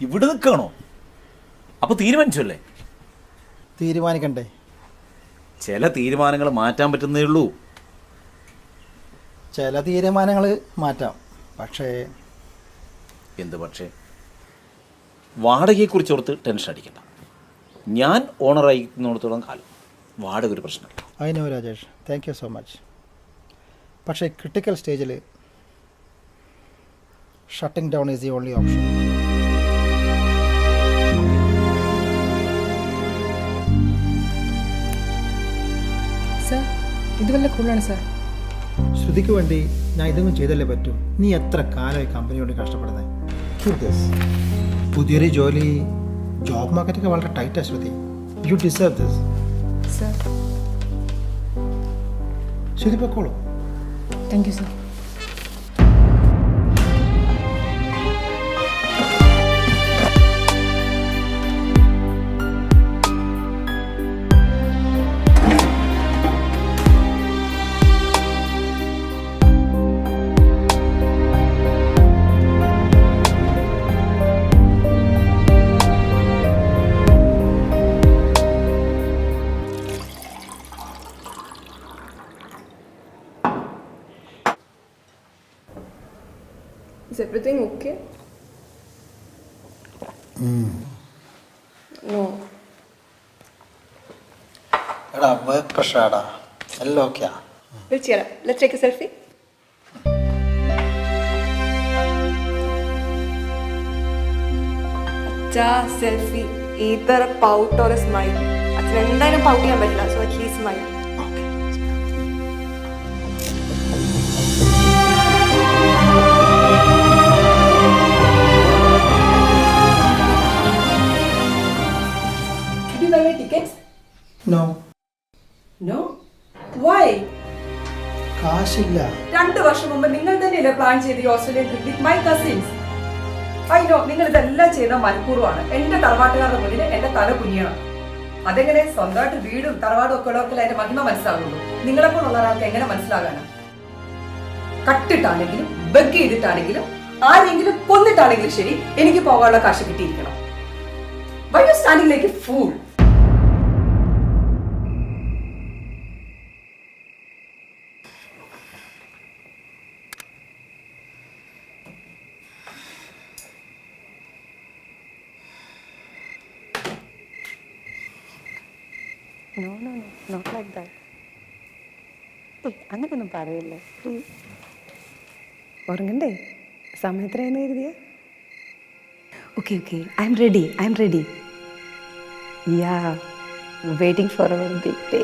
ഇവിടെ നിൽക്കണോ? അപ്പൊ തീരുമാനിച്ചല്ലേ? തീരുമാനിക്കണ്ടേ. ചില തീരുമാനങ്ങൾ മാറ്റാൻ പറ്റുന്നേ ഉള്ളൂ. ചില തീരുമാനങ്ങൾ മാറ്റാം. പക്ഷേ എന്ത് പക്ഷേ? വാടകയെക്കുറിച്ച് ഓർത്ത് ടെൻഷൻ അടിക്കണ്ട. ഞാൻ ഓണറായിരിക്കുന്നിടത്തോളം കാലം വാടക ഒരു പ്രശ്നമല്ല. I know Rajesh. Thank you so much പക്ഷേ ക്രിട്ടിക്കൽ സ്റ്റേജിൽ shutting down is the only option ഇത് വല്ല കൂടുതലാണ് സാർ. ശ്രുതിക്ക് വേണ്ടി ഞാൻ ഇതൊന്നും ചെയ്തല്ലേ പറ്റൂ? നീ എത്ര കാലമായി കമ്പനിയോട് കഷ്ടപ്പെടുന്നത് പുതിയൊരു ജോലി ജോബ് മാർക്കറ്റൊക്കെ വളരെ ടൈറ്റാണ് Shruti. You deserve this Shruti പൊക്കോളൂ. താങ്ക് യു സർ എടാ വർക്ക് പ്രഷറാടാ എല്ലാം ഓക്കെയാ a selfie. അച്ഛാ selfie either pout or smile അച്ഛൻ എന്തായാലും പൗട്ട് ചെയ്യാൻ പറ്റില്ല. സോ അറ്റ്ലീസ്റ്റ് സ്മൈൽ കാശില്ല രണ്ടു വർഷം മുമ്പ് നിങ്ങൾ തന്നെയല്ലേ പ്ലാൻ ചെയ്ത് ഓസ്ട്രേലിയൻ വിത്ത് മൈ കസിൻസ് അയ്യോ നിങ്ങൾ ഇതെല്ലാം ചെയ്ത മനഃപൂർവമാണ്. എന്റെ തറവാട്ടുകാരുടെ മുന്നിൽ എന്റെ തല കുഞ്ഞിയാണ് അതെങ്ങനെ? സ്വന്തമായിട്ട് വീടും തറവാടും ഒക്കെ ഉള്ളവർക്കല്ല എന്റെ മഹിമ മനസ്സിലാകുള്ളൂ നിങ്ങളെപ്പോലുള്ള ഒരാൾക്ക് എങ്ങനെ മനസ്സിലാകാനാണ് കട്ടിട്ടാണെങ്കിലും ബഗ് ചെയ്തിട്ടാണെങ്കിലും ആരെങ്കിലും കൊന്നിട്ടാണെങ്കിലും ശരി എനിക്ക് പോകാനുള്ള കാശ് കിട്ടിയിരിക്കണം. Why you standing like no no no not like that അങ്ങനെയൊന്നും പറയില്ലേ. പ്ലീസ് ഉറങ്ങണ്ടേ? സമയത്തിനായിരുന്നു എഴുതിയ okay okay I'm ready I'm ready yeah waiting for our big day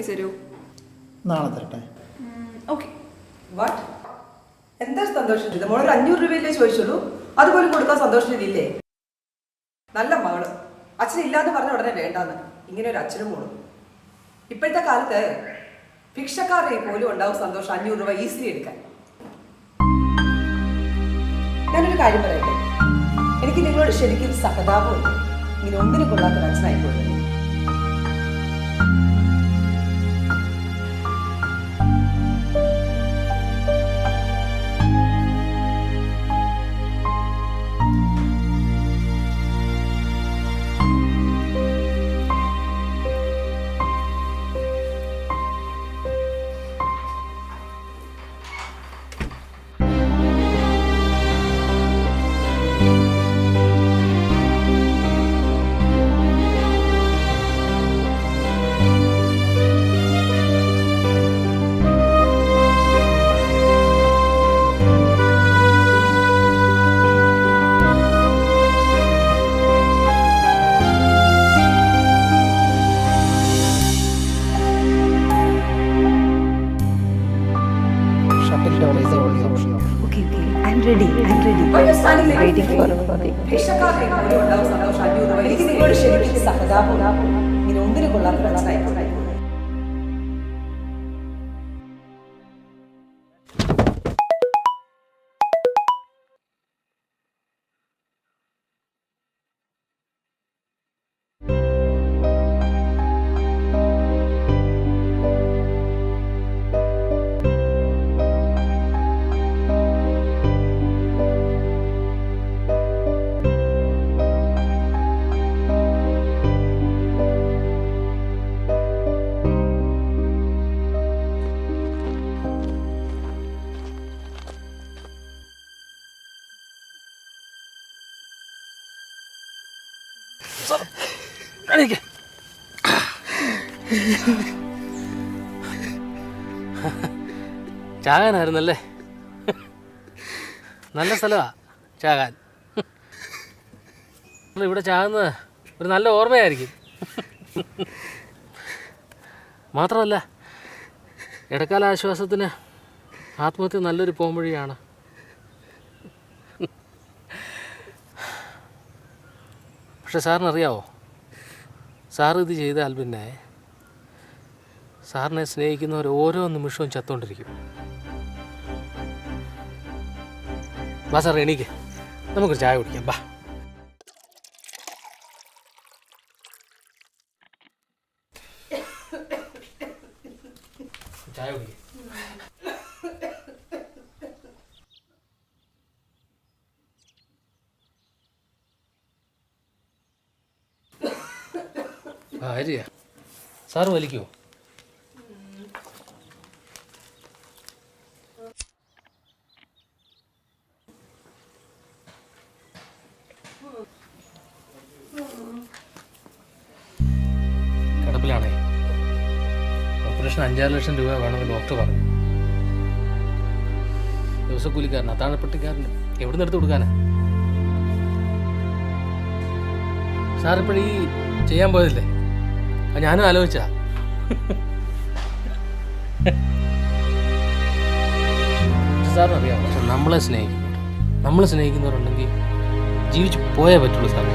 rupees തരുമോ? നാളെ തരട്ടെ. ഓക്കെ വാട്ട് എന്താ സന്തോഷം ഇത് മോളൊരു അഞ്ഞൂറ് രൂപയല്ലേ ചോദിച്ചുള്ളൂ? അതുപോലും കൊടുക്കാൻ സന്തോഷത്തിലില്ലേ നല്ല മകൾ. അച്ഛൻ ഇല്ലാന്ന് പറഞ്ഞ ഉടനെ വേണ്ടാന്ന്. ഇങ്ങനെ ഒരു അച്ഛനും മോളും. ഇപ്പോഴത്തെ കാലത്ത് ഭിക്ഷക്കാരുടെ പോലും ഉണ്ടാവും സന്തോഷം അഞ്ഞൂറ് രൂപ ഈസിലി എടുക്കാൻ. ഞാനൊരു കാര്യം പറയട്ടെ? എനിക്ക് നിങ്ങളോട് ശരിക്കും സഹതാപമുണ്ട്. ഇങ്ങനെ ഒന്നിനും കൊള്ളാത്തൊരു അച്ഛനായി ശരിക്കും സഹതാപം ഇങ്ങനെ ഒന്നിനും കൊള്ളാത്ത ചാകാനായിരുന്നല്ലേ? നല്ല സ്ഥലമാ ചാകാൻ. ഇവിടെ ചാകുന്നത് ഒരു നല്ല ഓർമ്മയായിരിക്കും. മാത്രമല്ല ഇടക്കാല ആശ്വാസത്തിന് ആത്മഹത്യ നല്ലൊരു പോംവഴിയാണ്. പക്ഷെ സാറിനറിയാവോ? സാർ ഇത് ചെയ്താൽ പിന്നെ സാറിനെ സ്നേഹിക്കുന്നവർ ഓരോ നിമിഷവും ചത്തോണ്ടിരിക്കും വാ സാർ എണീക്ക്. നമുക്കൊരു ചായ കുടിക്കാം. ബാ. ചായ കുടിക്കാം. ഭാര്യ. സാറ് വലിക്കുമോ കിടപ്പിലാണേ. ഓപ്പറേഷൻ അഞ്ചാറ് ലക്ഷം രൂപ വേണമെന്ന് ഡോക്ടർ പറഞ്ഞു. ദിവസക്കൂലിക്കാരൻ അതാണ് എവിടെ നിന്ന് എടുത്ത് കൊടുക്കാനാ? സാറിപ്പോഴീ ചെയ്യാൻ പോയതില്ലേ? ഞാനും ആലോചിച്ചാ. സാറിന് അറിയാം പക്ഷെ നമ്മളെ സ്നേഹിക്കുന്നുണ്ട് നമ്മൾ സ്നേഹിക്കുന്നവരുണ്ടെങ്കിൽ ജീവിച്ച് പോയേ പറ്റുള്ളൂ സാർ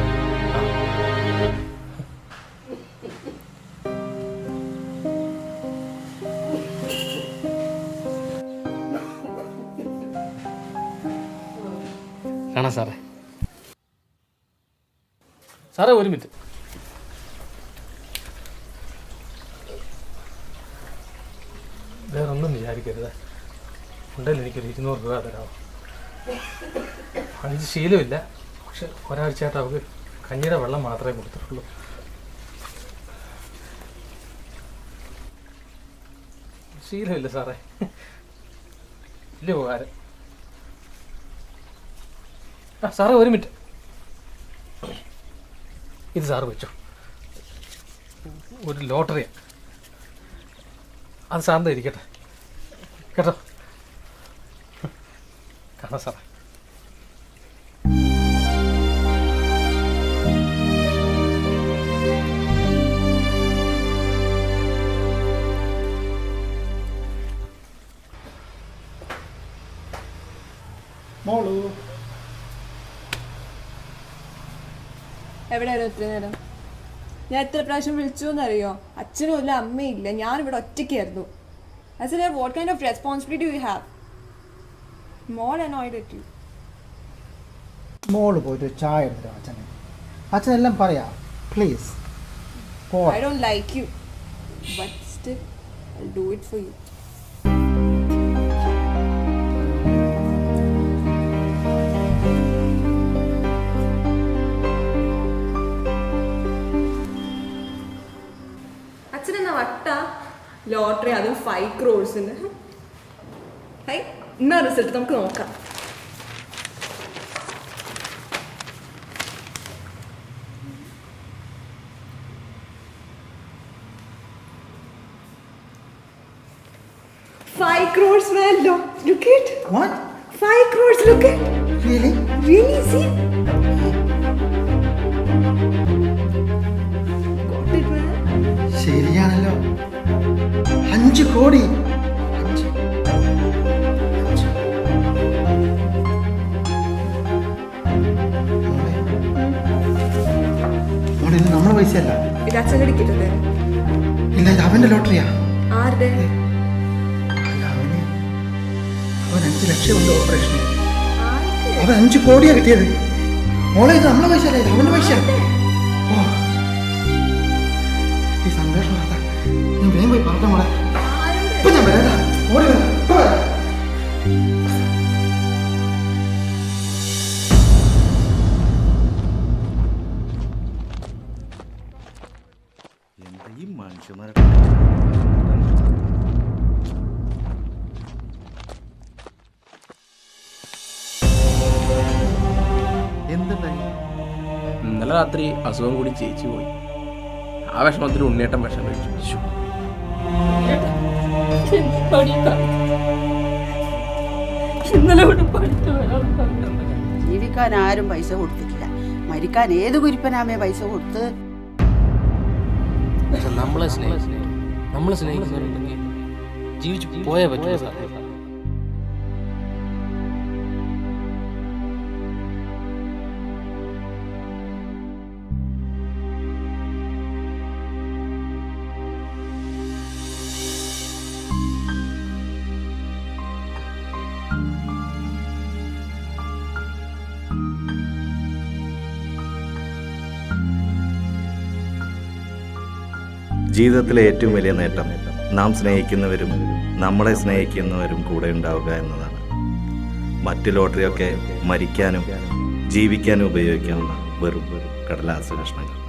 കാണാം സാറേ. സാറേ ഒരു മിനിറ്റ്. വേറൊന്നും വിചാരിക്കരുത്. ഉണ്ടല്ലോ എനിക്കൊരു ഇരുന്നൂറ് രൂപ തരാമോ അഞ്ച് ശീലമില്ല. പക്ഷെ ഒരാഴ്ചയായിട്ട് അവർക്ക് കഞ്ഞിയുടെ വെള്ളം മാത്രമേ കൊടുത്തിട്ടുള്ളൂ. ശീലമില്ല സാറേ. വലിയ ഉപകാരം. ആ സാറേ ഒരു മിനിറ്റ്. ഇത് സാറ് വെച്ചോ. ഒരു ലോട്ടറിയാണ് അത് സാറിന്റെ ഇരിക്കട്ടെ. കേട്ടോ. കാണാം സാറേ. മോളു. എവിടെയായിരുന്നു ഇത്ര നേരം? ഞാൻ എത്ര പ്രാവശ്യം വിളിച്ചു എന്നറിയോ അച്ഛനും ഇല്ല അമ്മയും ഇല്ല. ഞാനിവിടെ ഒറ്റയ്ക്കായിരുന്നു. As a what kind of responsibility you have more annoyed at you മോൾ പോയിട്ട് ചായ എടുത്തിട്ട് അച്ഛനെ? അച്ഛനെല്ലാം പറയാം please I don't like you but still I do it for you lottery അതും ഫൈവ് ക്രോഡ്സിന് ഹൈ എന്നാ റിസൾട്ട് നമുക്ക് നോക്കാം Five crores, man. Look, look it. What? Five crores. Look it. Really? Really? See? അഞ്ച് കോടി. നമ്മുടെ പൈസ ഇല്ല ഇത് അവന്റെ ലോട്ടറിയാ. അവൻ അഞ്ച് ലക്ഷം ഉണ്ട് ഓപ്പറേഷൻ അവൻ അഞ്ച് കോടിയാ കിട്ടിയത്. മോളെ ഇത് നമ്മളെ പൈസ അല്ല ഇത് അവന്റെ പൈസ ഈ സന്തോഷം വേഗം പോയി പറഞ്ഞ മോളെ. ഇപ്പൊ ഞാൻ വരാം ഓടി വരാം. ഇപ്പൊ വരാം. എന്താ ഈ മനുഷ്യന്മാരെ എന്തുണ്ടായി? ഇന്നലെ രാത്രി അസുഖം കൂടി ചേച്ചി പോയി. ആ വിഷമത്തിൽ ഉണ്ണിയേട്ടൻ വിഷം കഴിച്ചു. ജീവിക്കാൻ ആരും പൈസ കൊടുത്തിട്ടില്ല. മരിക്കാൻ ഏത് കുരിപ്പനാമേ പൈസ കൊടുത്ത്? നമ്മളെ സ്നേഹിക്കും നമ്മളെ സ്നേഹിക്കുന്നവരുണ്ടെങ്കിൽ ജീവിച്ചു പോയേ സാർ ജീവിതത്തിലെ ഏറ്റവും വലിയ നേട്ടം നാം സ്നേഹിക്കുന്നവരും നമ്മളെ സ്നേഹിക്കുന്നവരും കൂടെ ഉണ്ടാവുക എന്നതാണ്. മറ്റു ലോട്ടറിയൊക്കെ മരിക്കാനും ജീവിക്കാനും ഉപയോഗിക്കാവുന്ന വെറും കടലാസ കഷ്ണങ്ങൾ.